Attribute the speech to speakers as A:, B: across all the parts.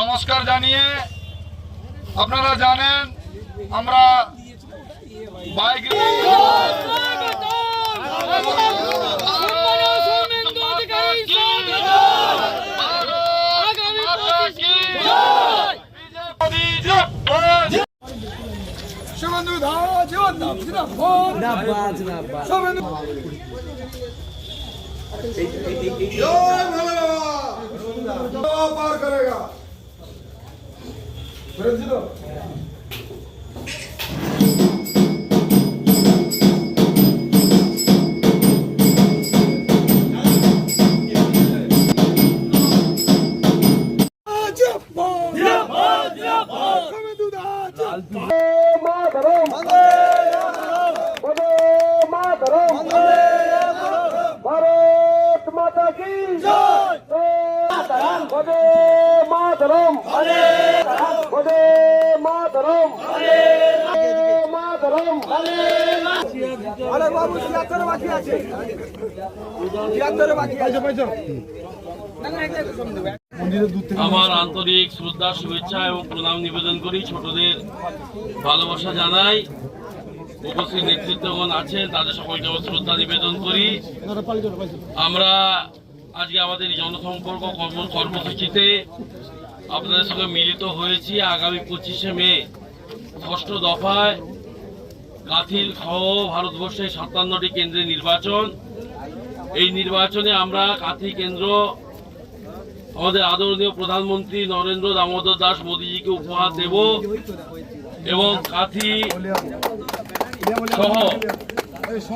A: নমস্কার জানিয়ে আপনারা জানেন আমরা বাইক শুভেন্দু ধা জীবন দাম জিন্দাবাদ। শুভেন্দু জয় ভোলেবাবা পার করেগা বুঝেছিল
B: ভারত মাতা কি বদে মাতরম। বদে মাতরম। মাতরম। আরে বাবু ছিয়াত্তর বাকি আছে। ছিয়াত্তর বাকি আছে।
C: আমার আন্তরিক শ্রদ্ধা শুভেচ্ছা এবং প্রণাম নিবেদন করি। ছোটদের ভালোবাসা জানাই। উপস্থিত নেতৃত্বগণ আছেন তাদের সকলকে শ্রদ্ধা নিবেদন করি। আমরা আজকে আমাদের জনসম্পর্ক কর্ম কর্মসূচিতে আপনাদের সঙ্গে মিলিত হয়েছি আগামী পঁচিশে মে, ষষ্ঠ দফায় কাথির সহ ভারতবর্ষের সাতান্নটি কেন্দ্রে নির্বাচন। এই নির্বাচনে আমরা কাথি কেন্দ্র, আমাদের আদরণীয় প্রধানমন্ত্রী নরেন্দ্র দামোদর দাস মোদীজিকে উপহার দেব এবং কাথি সহ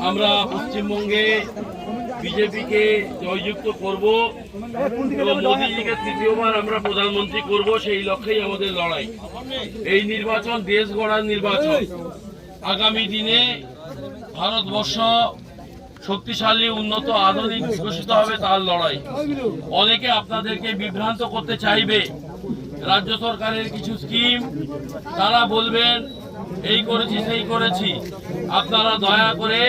C: আমরা পশ্চিমবঙ্গে বিজেপিকে জয়যুক্ত করব মোদীজিকে তৃতীয়বার আমরা প্রধানমন্ত্রী করব, সেই লক্ষ্যেই আমাদের লড়াই। এই নির্বাচন দেশ গড়ার নির্বাচন। আগামী দিনে ভারতবর্ষ শক্তিশালী, উন্নত, আধুনিক, বিকশিত হবে তার লড়াই। অনেকে আপনাদেরকে বিভ্রান্ত করতে চাইবে। রাজ্য সরকারের কিছু স্কিম, তারা বলবেন, এই করেছি, সেই করেছি। আপনারা দয়া করে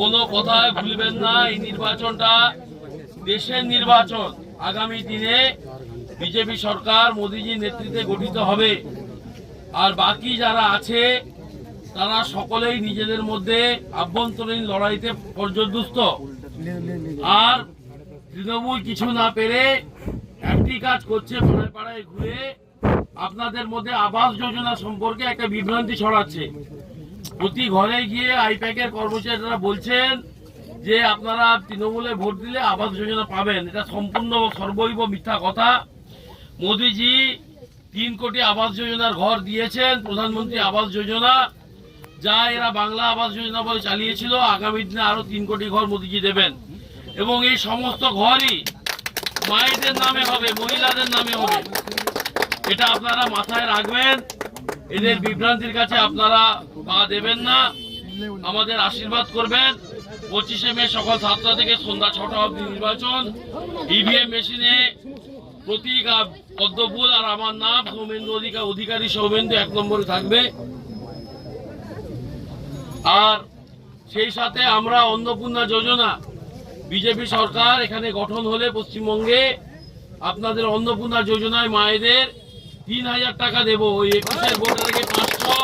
C: কোনো কথায় ভুলবেন না, এই নির্বাচনটা দেশের নির্বাচন। আগামী দিনে বিজেপি সরকার মোদীজির নেতৃত্বে গঠিত হবে। আর বাকি যারা আছে, তারা সকলেই নিজেদের মধ্যে আভ্যন্তরীণ লড়াইতে পর্যদুস্ত। আর তৃণমূল কিছু না পেরে একটি কাজ করছে, পাড়ায় পাড়ায় ঘুরে আপনাদের মধ্যে আবাস যোজনা সম্পর্কে একটা বিভ্রান্তি ছড়াচ্ছে। প্রতি ঘরে গিয়ে আইপ্যাকের কর্মচারীরা বলছেন যে আপনারা তৃণমূলে ভোট দিলে আবাস যোজনা পাবেন। এটা সম্পূর্ণ সর্বৈব মিথ্যা কথা। মোদিজি তিন কোটি আবাস যোজনার ঘর দিয়েছেন, প্রধানমন্ত্রী আবাস যোজনা। যা এরা বাংলা আবাস যোজনা বলে চালিয়েছিল, আগামী দিনে আরও তিন কোটি ঘর মোদিজি দেবেন। এবং এই সমস্ত ঘরই মায়েদের নামে হবে, মহিলাদের নামে হবে। এটা আপনারা মাথায় রাখবেন। এদের বিভ্রান্তির কাছে আপনারা পা দেবেন না, আমাদের আশীর্বাদ করবেন। পঁচিশে মে সকাল সাতটা থেকে সন্ধ্যা ছটা অব্দি নির্বাচন। ইভিএম মেশিনে প্রতীক পদ্মফুল আর আমার নাম সৌমেন্দ্র অধিকার অধিকারী সৌমেন্দ্র এক নম্বরে থাকবে। আর সেই সাথে আমরা অন্নপূর্ণা যোজনা, বিজেপি সরকার এখানে গঠন হলে পশ্চিমবঙ্গে আপনাদের অন্নপূর্ণা যোজনায় মায়েদের তিন হাজার টাকা দেবো। ওই একুশের থেকে পাঁচশো।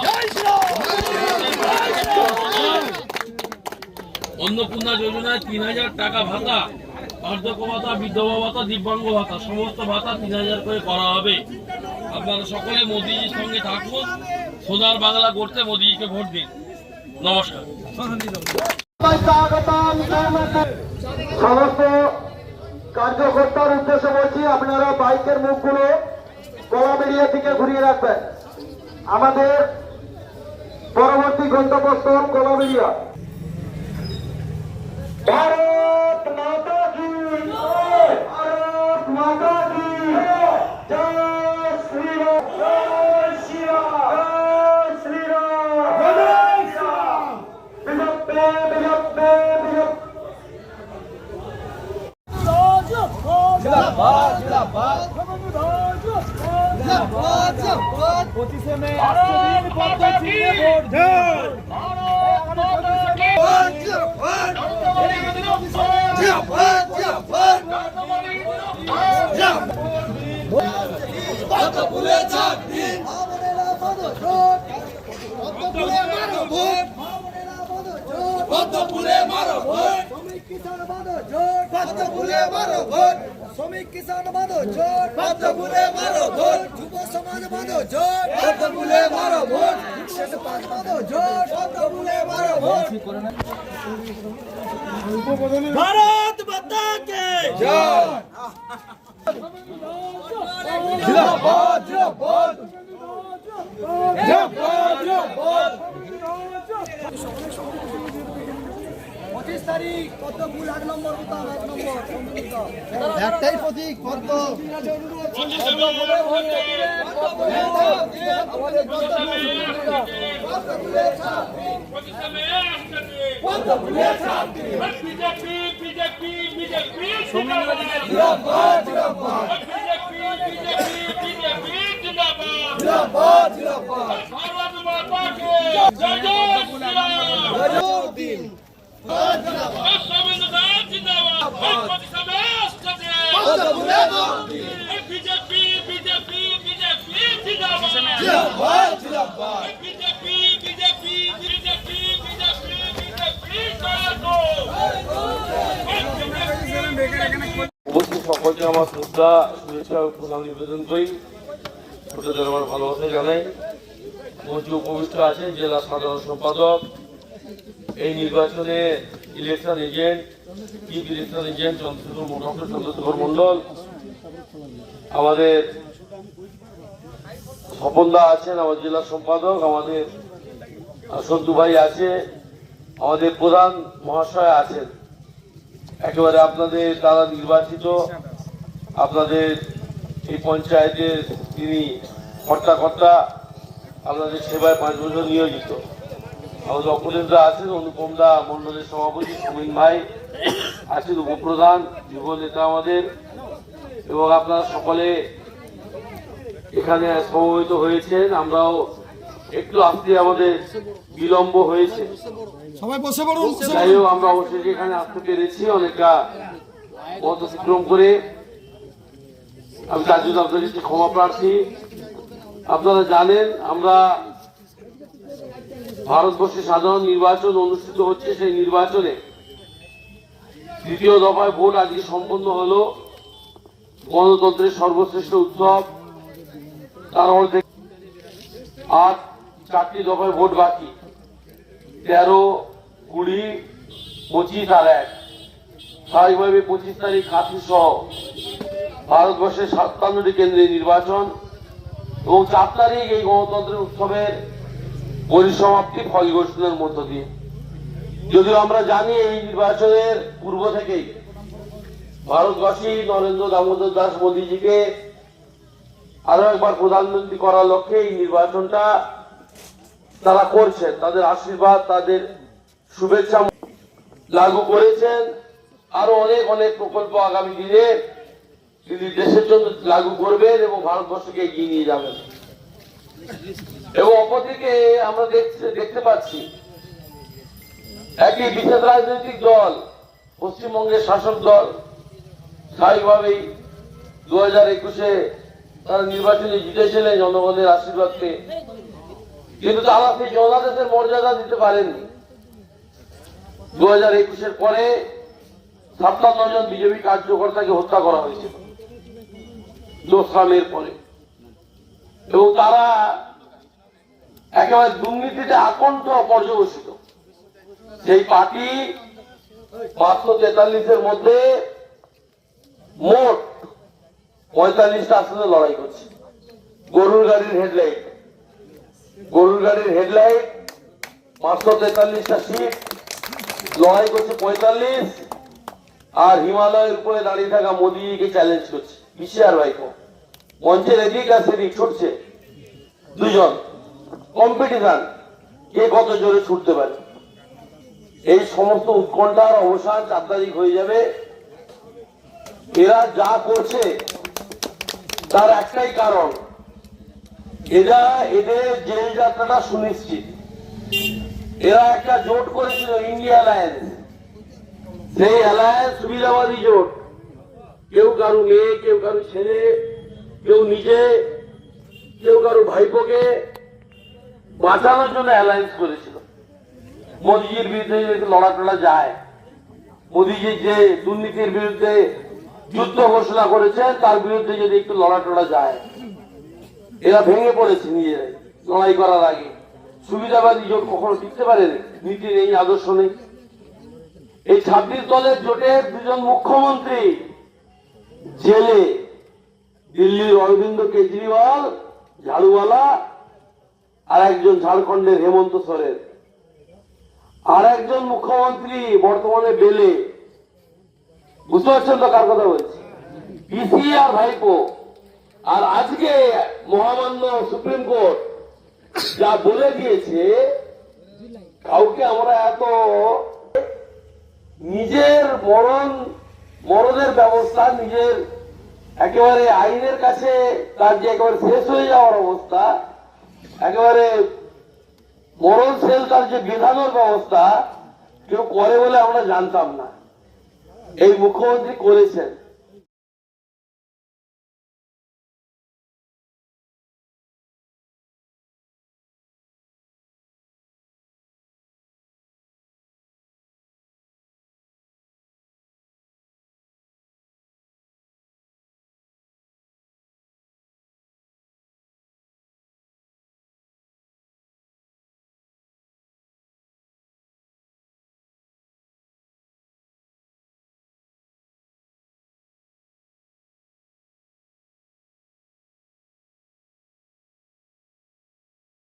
C: অন্নপূর্ণা যোজনায় তিন হাজার টাকা ভাতা। বার্ধক্য ভাতা বিধবা ভাতা, দিব্যাঙ্গ ভাতা, সমস্ত ভাতা তিন হাজার করে করা হবে। আপনারা সকলে মোদিজির সঙ্গে থাকুন। সোনার বাংলা করতে মোদিজিকে ভোট দিন। নমস্কার।
B: সমস্ত কার্যকর্তার উদ্দেশ্যে বলছি, আপনারা বাইকের মুখগুলো কলাবেড়িয়া থেকে ঘুরিয়ে রাখবেন। আমাদের পরবর্তী গন্তব্যস্থল কলাবেড়িয়া ভারত মাতা ভারত মাতা
D: মাধ্যমে
E: আশ্রয়হীন পদ্ধতিতে ভোট
D: পদ্মপুরে মারো ভোট! পদ্মপুরে মারো ভোট
E: শ্রমিক কিষাণ বাঁধো জোট
D: পদ্মপুরে মারো ভোট
E: শ্রমিক কিষাণ বাঁধো জোট
D: পদ্মপুরে মারো ভোট
E: যুব সমাজ বাঁধো জোট
D: পদ্মপুরে মারো ভোট
E: শেষ পাঁচ বাঁধো জোট
D: পদ্মপুরে মারো ভোট।
B: ভারত মাতা কে
A: জিন্দাবাদ জিন্দাবাদ। জিন্দাবাদ জিন্দাবাদ।
E: পঁচিশ তারিখ পদ্মফুল এক নম্বর বুতাম এক নম্বর।
A: একটাই প্রতীক পদ্ম
D: জিন্দাবাদ। জিন্দাবাদ
C: ভারত মাতা কে জয় জয় শ্রীরাম।
D: জয়
C: উপস্থিত সকলকে আমার শ্রদ্ধা, শুভেচ্ছা প্রণাম নিবেদন করি। ছোটদের আমার ভালোবাসা জানাই মঞ্চে উপবিষ্ট আছেন জেলা সাধারণ সম্পাদক এই নির্বাচনে election agent chief election agent Chandrashekhar doctor Chandrashekhar Mondal আমাদের স্বপনদা আছেন আমার জেলা সম্পাদক, আমাদের সন্তু ভাই আছে, আমাদের প্রধান মহাশয় আছেন। একেবারে আপনাদের দ্বারা নির্বাচিত, আপনাদের এই পঞ্চায়েতের তিনি কর্তা আপনাদের সেবায় পাঁচ বছর নিয়োজিত। আমাদের অপরেন্দ্রা আছেন অনুপম দা মন্ডলের সভাপতি সমীন ভাই আছেন উপপ্রধান যুব নেতা আমাদের। এবং আপনারা সকলে এখানে সমবেত হয়েছেন আমরাও একটু আসতে আমাদের বিলম্ব হয়েছে। যাই হোক আমরা অবশেষে এখানে আসতে পেরেছি অনেকটা পথ অতিক্রম করে। আমি তার জন্য আপনাদের ক্ষমা প্রার্থী। আপনারা জানেন আমরা ভারতবর্ষে সাধারণ নির্বাচন অনুষ্ঠিত হচ্ছে সেই নির্বাচনে দ্বিতীয় দফায় ভোট আজকে সম্পন্ন হলো। গণতন্ত্রের সর্বশ্রেষ্ঠ উৎসব। তার মধ্যে আর চারটি দফায় ভোট বাকি। তেরো, কুড়ি, পঁচিশ আর এক। স্বাভাবিকভাবে পঁচিশ তারিখ কাশি সহ ভারতবর্ষের সাতান্নটি কেন্দ্রে নির্বাচন এবং চার তারিখ এই গণতন্ত্রের উৎসবের পরিসমাপ্তি ফল ঘোষণার মধ্য দিয়ে। যদিও আমরা জানি এই নির্বাচনের পূর্ব থেকেই ভারতবাসী নরেন্দ্র দামোদর দাস মোদীজিকে আরও একবার প্রধানমন্ত্রী করার লক্ষ্যে এই নির্বাচনটা তারা করছেন। তাদের আশীর্বাদ, তাদের শুভেচ্ছা লাগু করেছেন। আরও অনেক অনেক প্রকল্প আগামী দিনে তিনি দেশের জন্য লাগু করবেন এবং ভারতবর্ষকে এগিয়ে নিয়ে যাবেন। এবং অপরদিকে আমরা দেখতে পাচ্ছি একই বিশেষ রাজনৈতিক দল, পশ্চিমবঙ্গের শাসক দল স্বাভাবিকভাবেই দু হাজার একুশে তারা নির্বাচনে জিতেছিলেন জনগণের আশীর্বাদ কিন্তু তারা সেই জনাদেশের মর্যাদা দিতে পারেননি। দু হাজার একুশের পরে সাতান্ন জন বিজেপি কার্যকর্তাকে হত্যা করা হয়েছিল। দোসরামের পরে। এবং তারা একেবারে দুর্নীতিতে আকণ্ঠ পর্যবসিত। সেই পার্টি পাঁচশো তেতাল্লিশের মধ্যে মোট পঁয়তাল্লিশটা আসনে লড়াই করছে। গরুর গাড়ির হেডলাইট। গরুর গাড়ির হেডলাইট পাঁচশো তেতাল্লিশটা সিট। লড়াই করছে পঁয়তাল্লিশ। আর হিমালয়ের উপরে দাঁড়িয়ে থাকা মোদীকে চ্যালেঞ্জ করছে। বিশিয়ার ভাইকো মঞ্চের এদিক আর সেদিক ছুটছে। দুজন। কম্পিটিশন, কে কত জোরে ছুটতে পারে। এই সমস্ত উৎকণ্ঠার অবসান চার তারিখ হয়ে যাবে। এরা যা করছে, তার একটাই কারণ, এরা এদের জেল যাত্রাটা সুনিশ্চিত। এরা একটা জোট করেছিল, ইন্ডিয়া অ্যালায়েন্স। সেই অ্যালায়েন্স সুবিধাবাদী জোট। কেউ কারু মেয়ে, কেউ কারু ছেলে, কেউ নিজে, কেউ কারও ভাইপোকে বাঁচানোর জন্য অ্যালায়েন্স করেছিল। মোদিজির বিরুদ্ধে লড়া টড়া যায়, মোদিজি যে দুর্নীতির বিরুদ্ধে যুদ্ধ ঘোষণা করেছেন, তার বিরুদ্ধে যদি একটু লড়া টড়া যায়, এরা ভেঙে পড়েছে নিজেরাই লড়াই করার আগে। সুবিধাবাদী জোট কখনো টিকতে পারে নীতি নেই আদর্শ নেই। এই ছাব্বিশ দলের জোটের দুজন মুখ্যমন্ত্রী জেলে, দিল্লির অরবিন্দ কেজরিওয়াল, ঝাড়ুওয়ালা আর একজন ঝাড়খণ্ডের হেমন্ত সোরেন আর একজন মুখ্যমন্ত্রী বর্তমানে বেলে। বুঝতে পারছেন তো কার কথা বলছি? পিসি আর ভাইপো। আর আজকে মহামান্য সুপ্রিম কোর্ট যা বলে দিয়েছে, কাউকে আমরা এত নিজের মরণ, মরণের ব্যবস্থা, নিজের একেবারে আইনের কাছে তার যে একেবারে শেষ হয়ে যাওয়ার অবস্থা একেবারে মরণ সেল তার যে বিধানের ব্যবস্থা কেউ করে বলে আমরা জানতাম না। এই মুখ্যমন্ত্রী করেছেন।